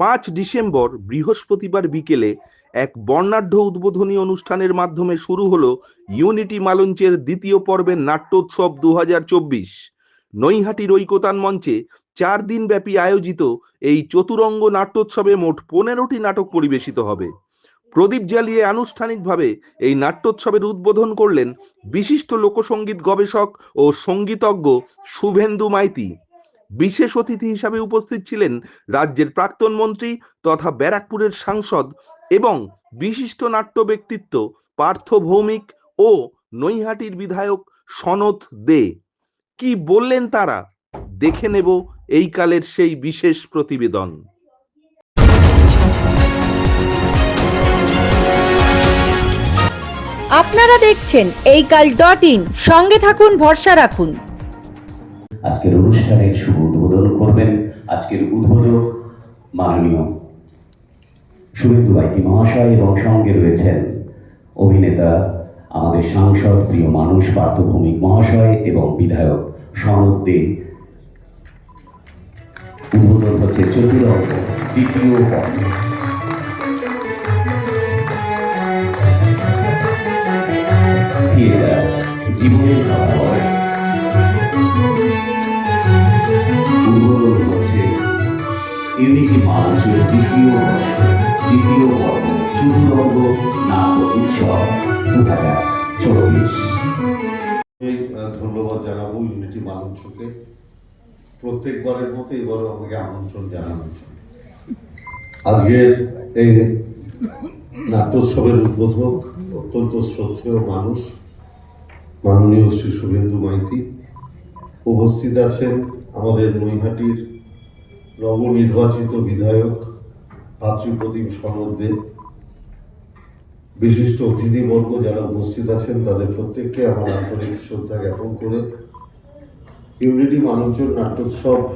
পাঁচ ডিসেম্বর বৃহস্পতিবার বিকেলে এক বর্ণাঢ্য উদ্বোধনী অনুষ্ঠানের মাধ্যমে শুরু হলো ইউনিটি মালঞ্চের দ্বিতীয় পর্বের নাট্যোৎসব দু নৈহাটির ঐকতান মঞ্চে চার দিন ব্যাপী আয়োজিত এই চতুরঙ্গ নাট্যোৎসবে মোট পনেরোটি নাটক পরিবেশিত হবে। প্রদীপ জ্বালিয়ে আনুষ্ঠানিকভাবে এই নাট্যোৎসবের উদ্বোধন করলেন বিশিষ্ট লোকসঙ্গীত গবেষক ও সঙ্গীতজ্ঞ শুভেন্দু মাইতি। বিশেষ অতিথি হিসাবে উপস্থিত ছিলেন রাজ্যের প্রাক্তন মন্ত্রী তথা ব্যারাকপুরের সাংসদ এবং বিশিষ্ট নাট্য ব্যক্তিত্ব, পার্থ ভৌমিক ও নৈহাটির বিধায়ক সনত দে। কি বললেন তারা? দেখে নেব এই কালের সেই বিশেষ প্রতিবেদন। আপনারা দেখছেন এই কাল ডট ইন। সঙ্গে থাকুন, ভরসা রাখুন। আজকের অনুষ্ঠানের শুভ উদ্বোধন করবেন আজকের উদ্বোধক মাননীয় শুভেন্দু বাইতি মহাশয় এবং সঙ্গে রয়েছেন অভিনেতা, আমাদের সাংসদ প্রিয় মানুষ পার্থভৌমিক মহাশয় এবং বিধায়ক সনদ উদ্বোধন হচ্ছে তৃতীয় পর্ব। থিয়েটার, জীবনের কথা ইউনিটি মানুষের দ্বিতীয় বর্ষ দ্বিতীয় পর্ব চতুরঙ্গ নাটক উৎসব দু হাজার চব্বিশ ধন্যবাদ জানাব ইউনিটি মালঞ্চকে। প্রত্যেকবারের মতো এবারও আমাকে আমন্ত্রণ জানানো আজকের এই নাট্যোৎসবের উদ্বোধক অত্যন্ত শ্রদ্ধেয় মানুষ, মাননীয় শ্রী শুভেন্দু মাইতি। উপস্থিত আছেন আমাদের নৈহাটির নবনির্বাচিত বিধায়ক ভাতৃপ্রতিম সনদ দেব বিশিষ্ট অতিথিবর্গ যারা উপস্থিত আছেন তাদের প্রত্যেককে আমার আন্তরিক শ্রদ্ধা জ্ঞাপন করে ইউনিটি মানঞ্চল নাট্যোৎসব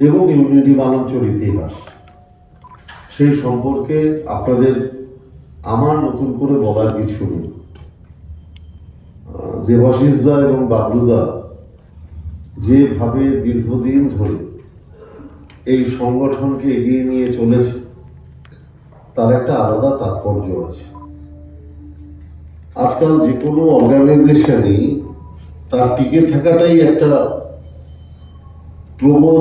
এবং ইউনিটি মানঞ্চল ইতিহাস। সেই সম্পর্কে আপনাদের আমার নতুন করে বলার কিছু নেই। আহ, দেবাশিস দা এবং বাবলুদা যেভাবে দীর্ঘদিন ধরে এই সংগঠনকে এগিয়ে নিয়ে চলেছে, তার একটা আলাদা তাৎপর্য আছে। আজকাল যে কোনো অর্গানাইজেশনই তার টিকে থাকাটাই একটা প্রবল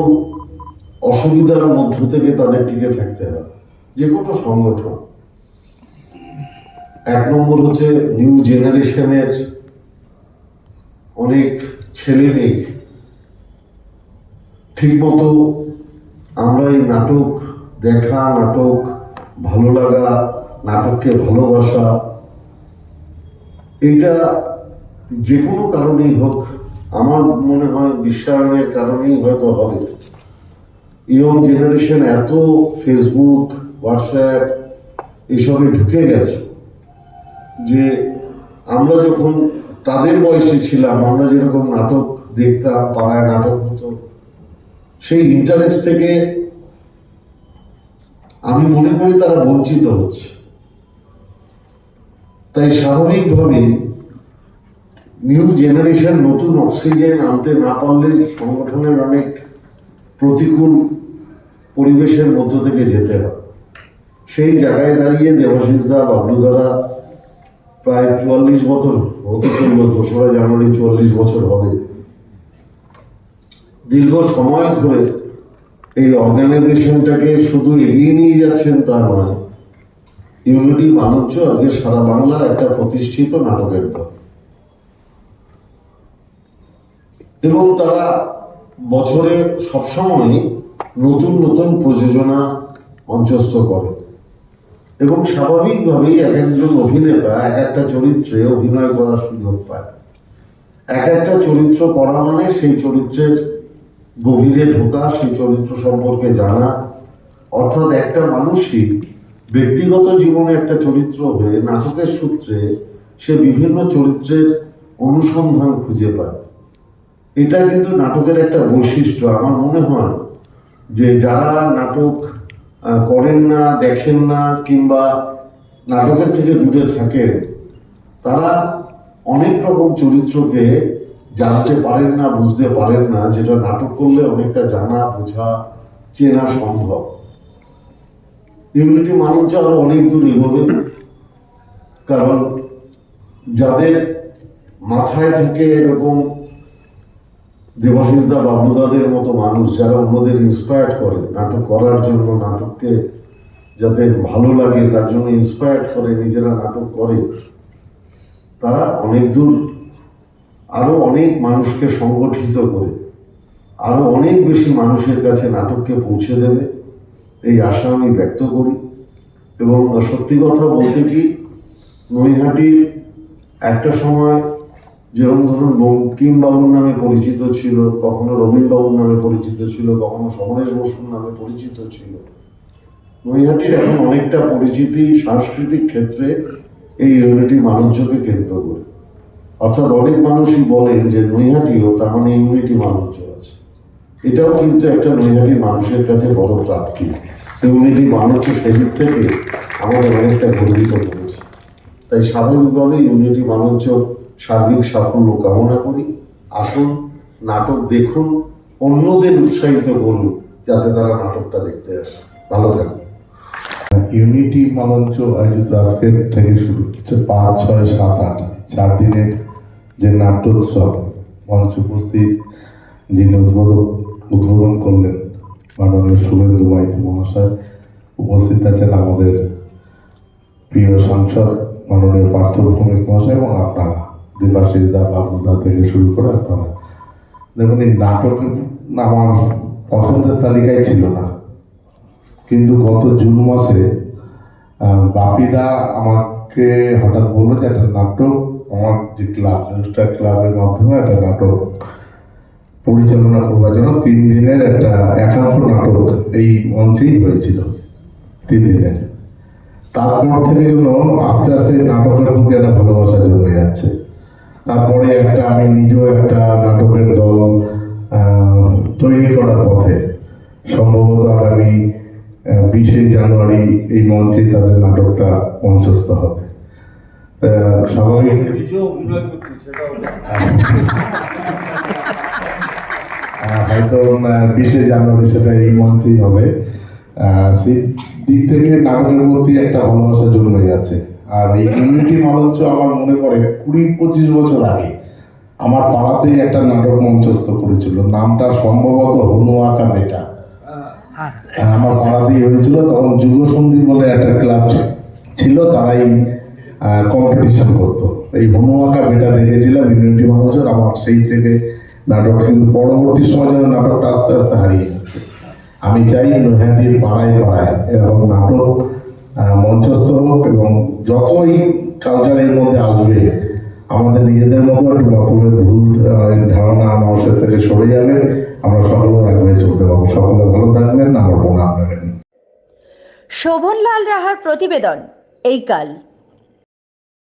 অসুবিধার মধ্য থেকে তাদের টিকে থাকতে হয় যে কোনো সংগঠন। এক নম্বর হচ্ছে নিউ জেনারেশনের অনেক ছেলে মেয়ে ঠিকমতো আমরা এই নাটক দেখা, নাটক ভালো লাগা, নাটককে ভালোবাসা, এটা যে কোনো কারণেই হোক, আমার মনে হয় বিশ্বায়নের কারণেই হয়তো হবে। ইয়ং জেনারেশন এত ফেসবুক, হোয়াটসঅ্যাপ, এসবে ঢুকে গেছে যে আমরা যখন তাদের বয়সে ছিলাম, আমরা যেরকম নাটক দেখতাম, পাড়ায় নাটক হতো সেই ইন্টারেস্ট থেকে আমি মনে করি তারা বঞ্চিত হচ্ছে। তাই স্বাভাবিকভাবে নিউ জেনারেশন নতুন অক্সিজেন আনতে না পারলে সংগঠনের অনেক প্রতিকূল পরিবেশের মধ্য থেকে যেতে হয়। সেই জায়গায় দাঁড়িয়ে দেবাশিস দা, বাবলু দ্বারা প্রায় চুয়াল্লিশ বছর হতে চলল, দোসরা জানুয়ারি চুয়াল্লিশ বছর হবে। দীর্ঘ সময় ধরে এই অর্গানাইজেশনটাকে শুধু এগিয়ে নিয়ে যাচ্ছেন তা নয়, ইউনিটি বাণিজ্য আজকে সারা বাংলার একটা প্রতিষ্ঠিত নাটকের দল। এবং তারা বছরে সবসময় নতুন নতুন প্রযোজনা মঞ্চস্থ করে। এবং স্বাভাবিকভাবেই এক একজন অভিনেতা এক একটা চরিত্রে অভিনয় করার সুযোগ পায়। এক একটা চরিত্র করা মানে সেই চরিত্রের গভীরে ঢোকা, সেই চরিত্র সম্পর্কে জানা। অর্থাৎ একটা মানুষই ব্যক্তিগত জীবনে একটা চরিত্র হয়ে, নাটকের সূত্রে সে বিভিন্ন চরিত্রের অনুসন্ধান খুঁজে পায়। এটা কিন্তু নাটকের একটা বৈশিষ্ট্য। আমার মনে হয় যে যারা নাটক করেন না, দেখেন না, কিংবা নাটকের থেকে দূরে থাকেন, তারা অনেক রকম চরিত্রকে জানতে পারেন না, বুঝতে পারেন না, যেটা নাটক করলে অনেকটা জানা, বোঝা, চেনা সম্ভব। ইউনিটি মানুষ আরও অনেক দূর এগোবে। কারণ যাদের মাথায় থেকে এরকম দেবাশিস দা বাবুদাদের মতো মানুষ, যারা অন্যদের ইন্সপায়ার্ড করে, নাটক করার জন্য নাটককে যাতে ভালো লাগে, তার জন্য ইন্সপায়ার্ড করে, নিজেরা নাটক করে, তারা অনেক দূর আরও অনেক মানুষকে সংগঠিত করে, আরও অনেক বেশি মানুষের কাছে নাটককে পৌঁছে দেবে, এই আশা আমি ব্যক্ত করি। এবং সত্যি কথা বলতে কি, নৈহাটির একটা সময় যেরকম ধরুন বঙ্কিম বাবুর নামে পরিচিত ছিল, কখনো রবীন বাবুর নামে পরিচিত ছিল, কখনো সমরেশ বসুর নামে পরিচিত ছিল, নৈহাটির এখন অনেকটা পরিচিতি সাংস্কৃতিক ক্ষেত্রে এই ইউনিটি মালঞ্চকে কেন্দ্র করে। অর্থাৎ অনেক মানুষই বলেন যে নৈহাটিও তার মানে ইউনিটি মালঞ্চ আছে। এটাও কিন্তু একটা নৈহাটির মানুষের কাছে বড় প্রাপ্তি। ইউনিটি মালঞ্চ সেদিক থেকে আমাদের অনেকটা গর্বিত করেছে তাই স্বাভাবিকভাবে ইউনিটি মালঞ্চ সার্বিক সাফল্য কামনা করি। আসুন, নাটক দেখুন, অন্যদের উৎসাহিত করুন, যাতে তারা নাটকটা দেখতে আসে। ভালো থাকুন। ইউনিটি মঞ্চ আয়োজিত আজকের থেকে শুরু হচ্ছে পাঁচ, ছয়, সাত, আট, চার দিনের যে নাট্যোৎসব মঞ্চ উপস্থিত যিনি উদ্বোধন উদ্বোধন করলেন, মাননীয় শুভেন্দু মাইতি মহাশয়, উপস্থিত আছেন আমাদের প্রিয় সাংসদ মাননীয় পার্থ ভৌমিক মহাশয় এবং আপনারা দেবাশিস দা বাবুদা থেকে শুরু করে আপনারা। দেখুন, এই নাটক আমার পছন্দের তালিকায় ছিল না। কিন্তু গত জুন মাসে বাপিদা আমাকে হঠাৎ বলল যে, একটা নাটক আমার যে ক্লাব নিউস্টার ক্লাবের মাধ্যমে একটা নাটক পরিচালনা করবার জন্য তিন দিনের একটা একাংশ নাটক এই মঞ্চেই হয়েছিল, তিন দিনের। তারপর থেকে যেন আস্তে আস্তে নাটকের প্রতি একটা ভালোবাসা জমে যাচ্ছে। তারপরে একটা আমি নিজেও একটা নাটকের দল তৈরি করার পথে সম্ভবত আগামী বিশে জানুয়ারি এই মঞ্চে তাদের নাটকটা মঞ্চস্থ হবে। স্বাভাবিক। আহ, হয়তো বিশে জানুয়ারি সেটা এই মঞ্চেই হবে। আহ, সেই দিক থেকে নাটকের প্রতি একটা ভালোবাসা জন্মে যাচ্ছে। আর এই ইউনিটি মঞ্চ আমার মনে পড়ে কুড়ি পঁচিশ বছর আগে আমার পাড়াতেই একটা নাটক মঞ্চস্থ করেছিল। নামটা সম্ভবত হনু আঁকা বেটা আহ, আমার পাড়াতেই হয়েছিল তখন যুগ সন্ধি বলে একটা ক্লাব ছিল তারাই কম্পিটিশন করতো। এই আঁকা বেটা দেখেছিলাম ইউনিটি মানুষের আমার সেই থেকে নাটক, কিন্তু পরবর্তী সময় যেন নাটকটা আস্তে আস্তে হারিয়ে যাচ্ছে আমি চাই নৈহাটির পাড়ায় পাড়ায় এরকম নাটক মঞ্চস্থ হোক এবং যতই কালচারের মধ্যে আসবে, আমাদের নিজেদের মতো একটু মতভেদ ভুল ধারণা মানুষের থেকে সরে যাবে। আমরা সকলে এক হয়ে চলতে পারব। সকলে ভালো থাকবেন, আমার প্রণাম নেবেন শোভনলাল রাহার প্রতিবেদন, এই কাল।